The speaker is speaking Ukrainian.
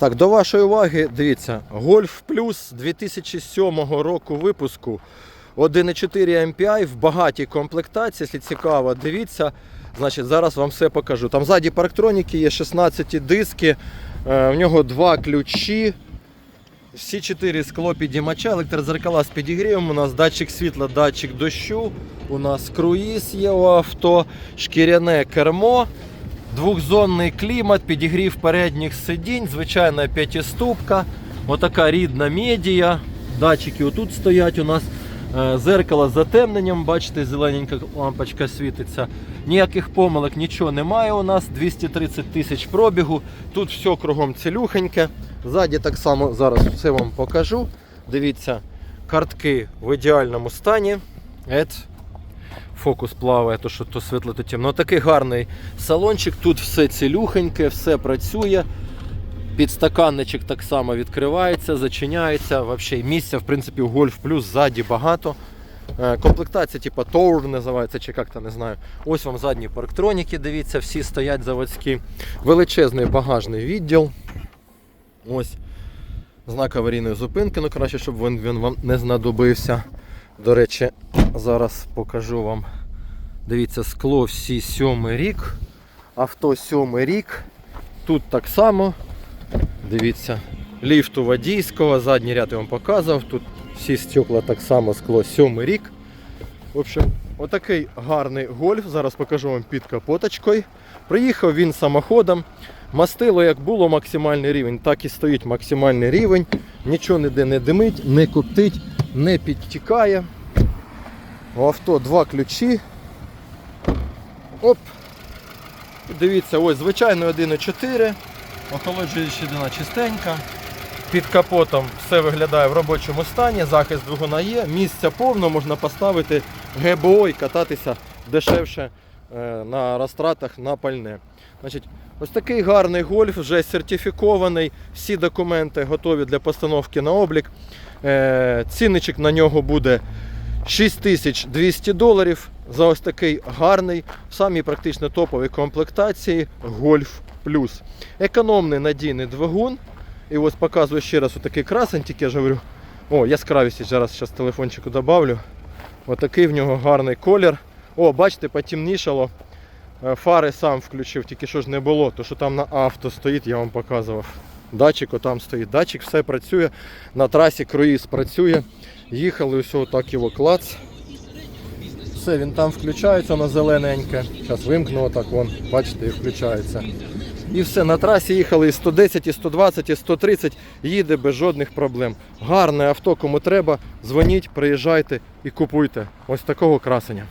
Так, до вашої уваги, дивіться, Golf Plus 2007 року випуску 1,4 MPI в багатій комплектації, якщо цікаво, дивіться. Значить, зараз вам все покажу. Там ззаді парктроніки є 16 диски, е, в нього два ключі. Всі чотири скло підіймача, електрозеркала з підігрівом, у нас датчик світла, датчик дощу, у нас круїз є у авто, шкіряне кермо, двохзонний клімат, підігрів передніх сидінь, звичайна п'ятиступка, отака рідна медія. Датчики отут стоять у нас. Е, Зеркало з затемненням, бачите, зелененька лампочка світиться. Ніяких помилок, нічого немає у нас. 230 тисяч пробігу. Тут все кругом цілюхеньке. Ззаді так само зараз все вам покажу. Дивіться, картки в ідеальному стані. Ет. Фокус плаває, то що то світло, то темно. Такий гарний салончик. Тут все цілюхеньке, все працює. Підстаканничок так само відкривається, зачиняється. Взагалі місця, в принципі, Golf Plus ззаді багато. Е, Комплектація, типу Tour називається, чи як то не знаю. Ось вам задні парктроніки, дивіться, всі стоять заводські. Величезний багажний відділ. Ось знак аварійної зупинки. Ну, краще, щоб він, він вам не знадобився. До речі, зараз покажу вам. Дивіться, скло всі сьомий рік. Авто сьомий рік. Тут так само. Дивіться, ліфту водійського, задній ряд я вам показував. Тут всі стекла так само скло сьомий рік. В общем, отакий гарний гольф. Зараз покажу вам під капоточкою. Приїхав він самоходом. Мастило як було максимальний рівень, так і стоїть максимальний рівень. Нічого ніде не димить, не коптить, не підтікає. У авто два ключі. Оп. Дивіться, ось звичайно 1,4. Охолоджуюча чистенька. Під капотом все виглядає в робочому стані, захист двигуна є, місця повно, можна поставити ГБО і кататися дешевше на розтратах на пальне. Значить, ось такий гарний гольф, вже сертифікований, всі документи готові для постановки на облік. Е, Цінничок на нього буде 6200 доларів за ось такий гарний, в самій практично топовій комплектації Golf Plus. Економний надійний двигун. І ось показую ще раз отакий красень, тільки я ж говорю. О, яскравість зараз зараз телефончику добавлю. Отакий в нього гарний колір. О, бачите, потемнішало. Е, Фари сам включив, тільки що ж не було, то що там на авто стоїть, я вам показував. Датчик отам стоїть. Датчик все працює. На трасі круїз працює. Їхали, ось отак його клац. Все, він там включається на зелененьке. Зараз вимкну отак, вон, бачите, і включається. І все, на трасі їхали і 110, і 120, і 130, їде без жодних проблем. Гарне авто, кому треба, дзвоніть, приїжджайте і купуйте. Ось такого красення.